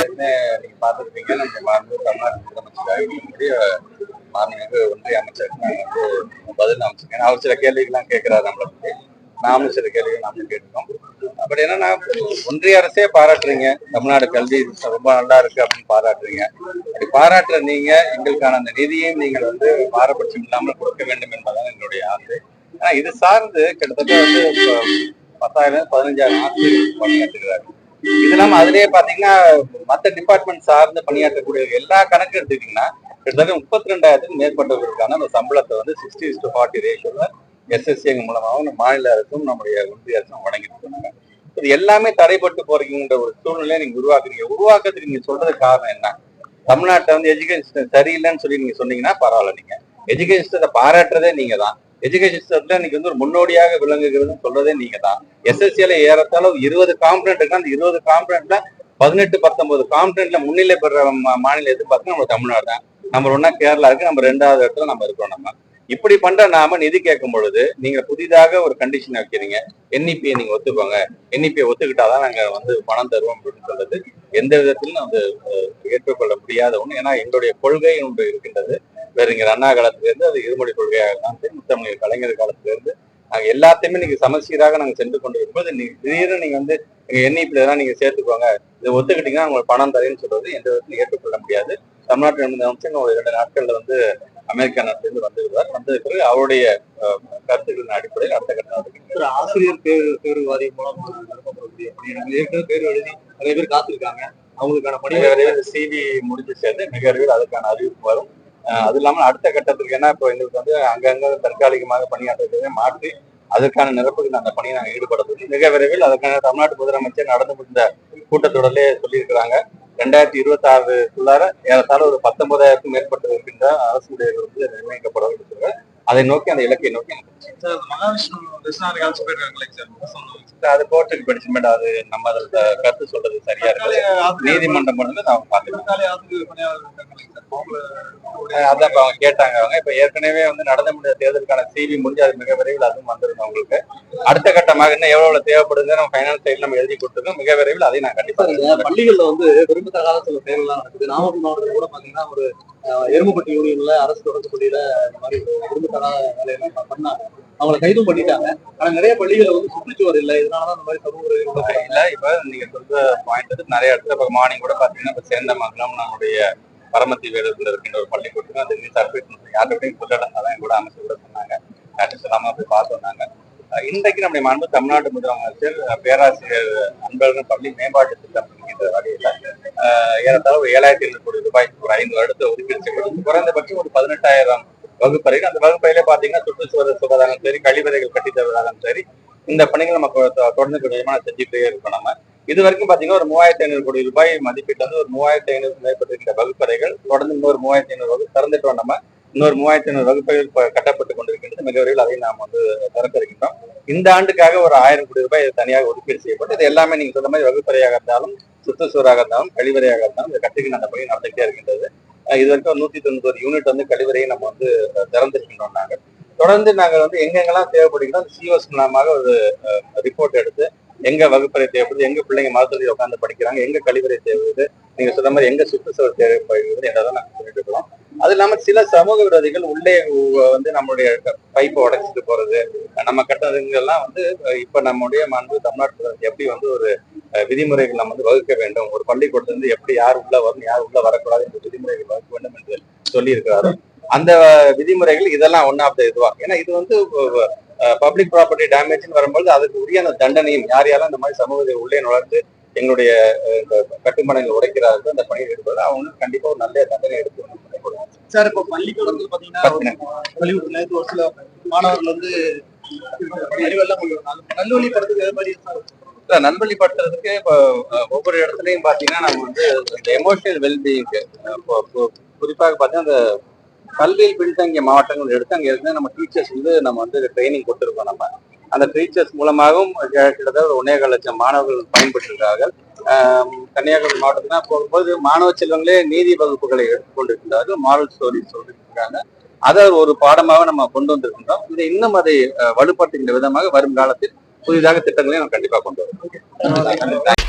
ஏற்கனவே நீங்க பார்த்துருப்பீங்க? நம்ம மாண்பு தமிழ்நாடு முதலமைச்சர் மாண்புமிகு ஒன்றிய அமைச்சருக்கு நாங்க வந்து பதில் அமைச்சிருக்கேன் அவர் சில கேள்விகள்லாம் கேட்கிறாரு நம்மளை பத்தி. நாமளும் சில கேள்விகள் நாமளும் கேட்டுக்கோம் அப்படி என்னன்னா ஒன்றிய அரசே பாராட்டுறீங்க. தமிழ்நாடு கல்வி ரொம்ப நல்லா இருக்கு அப்படின்னு பாராட்டுறீங்க. அப்படி பாராட்டுற நீங்க எங்களுக்கான அந்த நிதியையும் நீங்கள் வந்து பாரபட்சம் இல்லாமல் கொடுக்க வேண்டும் என்பதுதான் எங்களுடைய ஆசை. ஆனா இது சார்ந்து கிட்டத்தட்ட வந்து பத்தாயிரம் பதினஞ்சாயிரம் ஆசிரியர்கள் பணியாற்றுகிறார்கள் இது இல்லாம அதுலயே பாத்தீங்கன்னா மத்த டிபார்ட்மெண்ட் சார்ந்து பணியாற்றக்கூடிய எல்லா கணக்கு எடுத்துக்கிட்டீங்கன்னா கிட்டத்தட்ட முப்பத்தி ரெண்டாயிரத்துக்கு மேற்பட்டவர்களுக்கான அந்த சம்பளத்தை வந்து சிக்ஸ்டி டு ஃபார்ட்டி ரேஷியோல எஸ்எஸ்சி மூலமாகவும் நம்ம மாநில அரசும் நம்முடைய ஒன்றிய அரசும் வழங்கிட்டு இருக்காங்க. இது எல்லாமே தடைப்பட்டு போறீங்கன்ற ஒரு சூழ்நிலையை நீங்க உருவாக்குறீங்க. உருவாக்குறதுக்கு நீங்க சொல்றது காரணம் என்ன? தமிழ்நாட்டை வந்து எஜுகேஷன் சரியில்லைன்னு சொல்லி நீங்க சொன்னீங்கன்னா பரவாயில்ல நீங்க. எஜுகேஷன் பாராட்டுறதே நீங்க தான் எஜுகேஷன் சிஸ்டத்துல இன்னைக்கு வந்து ஒரு முன்னோடியாக விளங்குகிறதுன்னு சொல்றதே நீங்க தான் எஸ்எஸ்சியில ஏறத்தால இருபது காம்பனன்ட் இருக்கு. அந்த இருபது காம்பனன்ட்ல பதினெட்டு பத்தொன்பது காம்பனன்ட்ல முன்னிலை பெற மா- மாநிலம் எது? நம்ம தமிழ்நாடு தான் நம்ம ஒன்னா கேரளா இருக்கு. நம்ம ரெண்டாவது இடத்துல நம்ம இருக்கோம் நம்ம. இப்படி பண்ற நாம நிதி கேட்கும் பொழுது நீங்க புதிதாக ஒரு கண்டிஷன் வைக்கிறீங்க. என்இபியை நீங்க ஒத்துக்கோங்க. என்இபியை ஒத்துக்கிட்டாதான் நாங்க வந்து பணம் தருவோம் அப்படின்னு சொல்றது. எந்த விதத்திலும் வந்து ஏற்றுக்கொள்ள முடியாத ஒண்ணு. ஏன்னா எங்களுடைய கொள்கை ஒன்று இருக்கின்றது. வேறுங்கிற அண்ணா காலத்துல இருந்து அது இருமொழி கொள்கையாக தான் சரி கலைஞர் காலத்துல இருந்து நாங்க எல்லாத்தையுமே நீங்க சமச்சீராக நாங்க சென்று கொண்டு இருக்கும்போது நீங்க திடீர்னு நீங்க வந்து எங்க என்இபில தான் நீங்க சேர்த்துக்கோங்க இதை ஒத்துக்கிட்டீங்கன்னா உங்களுக்கு பணம் தரேன்னு சொல்றது எந்த விதத்திலும் ஏற்றுக்கொள்ள முடியாது. தமிழ்நாட்டில் இருந்த ஒரு இரண்டு நாட்கள்ல வந்து அமெரிக்கா நாட்டிலிருந்து வந்திருக்கிறார் வந்தது பிறகு அவருடைய கருத்துக்களின் அடிப்படையில் அடுத்த கட்ட நடவடிக்கை ஒரு ஆசிரியர் தேர்வு தேர்வு வாரியம் மூலம் விருப்பப்படக்கூடிய பணி நம்ம ஏற்கனவே தேர்வு எழுதி நிறைய பேர் காத்திருக்காங்க. அவங்களுக்கான பணி சிபி முடிஞ்சு சேர்ந்து மிக விரைவில் அதுக்கான அறிவிப்பு வரும். அது இல்லாமல் அடுத்த கட்டத்துக்கு ஏன்னா இப்போ எங்களுக்கு வந்து அங்கங்க தற்காலிகமாக பணியாற்றுறதை மாற்றி அதற்கான நிரப்புக்கு அந்த பணியை நாங்கள் ஈடுபடுத்துவோம் மிக விரைவில் அதற்கான தமிழ்நாடு முதலமைச்சர் நடந்து முடிந்த கூட்டத்தொடரிலே சொல்லியிருக்கிறாங்க. ரெண்டாயிரத்தி இருபத்தி ஆறுக்குள்ளார ஏறத்தாழ ஒரு பத்தொன்பதாயிரத்துக்கும் மேற்பட்டு இருக்கின்ற அரசு ஊழியர்கள் வந்து நிர்ணயிக்கப்பட வேண்டும் அதை நோக்கி அந்த இலக்கை நோக்கி சார் மகாவிஷ்ணு அது கோர்ட்டுக்கு படிச்சுமெண்ட் அது நம்ம அதில் கருத்து சொல்றது சரியா நீதிமன்றம் வந்து நான் பார்த்துக்கலாம் அதான் இப்ப அவங்க கேட்டாங்க அவங்க. இப்ப ஏற்கனவே வந்து நடந்த முடியாத தேர்தலுக்கான சிவி முடிஞ்சு அது மிக விரைவில் அதுவும் வந்துருக்கும் அவங்களுக்கு. அடுத்த கட்டமாக இன்னும் எவ்வளவு தேவைப்படுது நம்ம ஃபைனான்ஸ் சைடு நம்ம எழுதி கொடுத்துருக்கோம். மிக விரைவில் அதை நான் கண்டிப்பா சார் இந்த பள்ளிகள்ல வந்து விரும்பத்தகாத சில செயல்கள்லாம் நடக்குது. நாமக்கல் மாவட்டத்தில் கூட பாத்தீங்கன்னா ஒரு எருமப்பட்டி யூனியன்ல அரசு தொடர்பு பள்ளியில இந்த மாதிரி விரும்பத்தகாத வேலையெல்லாம் பண்ணாங்க. அவங்கள கைதும் பண்ணிட்டாங்க. ஆனா நிறைய பள்ளிகள்ல வந்து சுற்றுச்சுவர் இல்லை. இதனாலதான் இந்த மாதிரி சமூக இல்ல இப்ப நீங்க சொல்ற பாயிண்ட் வந்து நிறைய இடத்துல இப்ப மார்னிங் கூட பாத்தீங்கன்னா இப்ப சேந்தமங்கலம் நம்முடைய பரமத்தி வேலூர்ல இருக்கின்ற ஒரு பள்ளிக்கூடத்துக்கு அது சர்வீஸ் யார்கிட்டையும் சொல்லல அதான் கூட அமைச்சர் கூட சொன்னாங்க. யார்கிட்ட சொல்லாம போய் பார்த்து வந்தாங்க. அஹ் இன்றைக்கு நம்முடைய மாண்பு தமிழ்நாடு முதலமைச்சர் பேராசிரியர் அன்பழகன் பள்ளி மேம்பாட்டு திட்டம் என்கின்ற வகையில ஏறத்தாழ ஒரு ஏழாயிரத்தி ஐநூறு கோடி ரூபாய் ஒரு ஐந்து வருடத்தை ஒதுக்கீடு குறைந்தபட்சம் ஒரு பதினெட்டாயிரம் வகுப்பறை அந்த வகுப்பறையிலே பாத்தீங்கன்னா சுற்றுச்சூழல் சுகாதாரம் சரி கழிவறைகள் கட்டி தருவதாலும் சரி இந்த பணிகள் நம்ம தொ- தொடர்ந்து கொஞ்சமா செஞ்சுட்டே இருக்கோம் நம்ம. இது வரைக்கும் பாத்தீங்கன்னா ஒரு மூவாயிரத்தி ஐநூறு கோடி ரூபாய் மதிப்பீட்டு வந்து ஒரு மூவாயிரத்தி ஐநூறு மேற்பட்டிருக்கிற வகுப்பறைகள் தொடர்ந்து இன்னொரு மூவாயிரத்தி ஐநூறு வகுப்பு திறந்துட்டோம் நம்ம. இன்னொரு மூவாயிரத்தி ஐநூறு வகுப்புகள் கட்டப்பட்டு கொண்டிருக்கின்றது. மிக விரைவில் அதை நாம் வந்து திறக்க இருக்கின்றோம் இந்த ஆண்டுக்காக ஒரு ஆயிரம் கோடி ரூபாய் தனியாக ஒதுக்கீடு செய்யப்பட்டு இது எல்லாமே நீங்க சொன்ன மாதிரி வகுப்பறையாக இருந்தாலும் சுற்றுச்சூறாக இருந்தாலும் கழிவறையாக இருந்தாலும் இந்த கட்டுக்கு அந்த பணி நடந்துகிட்டே இருக்கின்றது. இது வரைக்கும் நூத்தி தொண்ணூறு யூனிட் வந்து கழிவறையை நம்ம வந்து அஹ், திறந்திருக்கின்றோம் நாங்கள் தொடர்ந்து நாங்கள் வந்து எங்கெங்கெல்லாம் தேவைப்படுகிறோம் அந்த சிஓஸ் மூலமாக ஒரு ரிப்போர்ட் எடுத்து எங்க வகுப்பறை தேவைப்படுது எங்க பிள்ளைங்க மருத்துவத்தில் உட்காந்து படிக்கிறாங்க எங்க கழிவறை தேவைப்படுது நீங்க சொன்ன மாதிரி எங்க சுற்றுச்சூழல் தேவைப்படுகிறது என்றதான் நாங்கள் சொல்லிட்டு இருக்கிறோம் அது இல்லாம சில சமூக விரோதிகள் உள்ளே வந்து நம்மளுடைய பைப்பை உடைச்சிட்டு போறது நம்ம கட்டதுங்கெல்லாம் வந்து இப்ப நம்முடைய மாண்பு தமிழ்நாட்டு எப்படி வந்து ஒரு விதிமுறைகள் நம்ம வந்து வகுக்க வேண்டும். ஒரு பள்ளிக்கூடத்துல இருந்து எப்படி யார் உள்ள வரணும் யார் உள்ள வரக்கூடாது என்ற விதிமுறைகள் வகுக்க வேண்டும் என்று சொல்லி இருக்கிறாரோ அந்த விதிமுறைகள் இதெல்லாம் ஒன் ஆஃப் த இதுவா? ஏன்னா இது வந்து பப்ளிக் ப்ராப்பர்ட்டி டேமேஜ்னு வரும்போது அதுக்கு உரிய அந்த தண்டனையும் யார் யாரெல்லாம் இந்த மாதிரி சமூகத்தை உள்ளே நுழைந்து எங்களுடைய கட்டுமானங்களை உடைக்கிறார்கள் அந்த பணியில் ஈடுபடுறது அவங்க கண்டிப்பா ஒரு நல்ல தண்டனை எடுத்து சார் இப்போ பள்ளிக்கூடத்துல பாத்தீங்கன்னா நேற்று ஒரு சில மாணவர்கள் வந்து அறிவெல்லாம் கொஞ்சம் நல்ல- நல்வழிப்படுத்துறது எது மாதிரி இல்ல, நல்வழிப்படுத்துறதுக்கு இப்போ ஒவ்வொரு இடத்துலையும் பாத்தீங்கன்னா நம்ம வந்து இந்த எமோஷனல் வெல்பீயிங்க்கு குறிப்பாக பார்த்தீங்கன்னா அந்த கல்வியில் பின்தங்கிய மாவட்டங்கள் எடுத்து அங்கே இருந்து நம்ம டீச்சர்ஸ் வந்து நம்ம வந்து ட்ரைனிங் கொடுத்துருக்கோம் நம்ம. அந்த டீச்சர்ஸ் மூலமாகவும் கிட்டத்தட்ட ஒரு ஒன்னே லட்சம் மாணவர்கள் பயன்பெற்றிருக்கிறார்கள். கன்னியாகுமரி மாவட்டத்தில் போகும்போது மாணவ செல்வங்களே நீதி வகுப்புகளை எடுத்துக்கொண்டிருக்கிறார்கள் மாரல் ஸ்டோரிஸ் சொல்லிட்டு இருக்காங்க அதை ஒரு பாடமாக நம்ம கொண்டு வந்திருக்கின்றோம். இதை இன்னும் அதை வலுப்படுத்துகின்ற விதமாக வரும் காலத்தில் புதிதாக திட்டங்களை நம்ம கண்டிப்பா கொண்டு வரோம்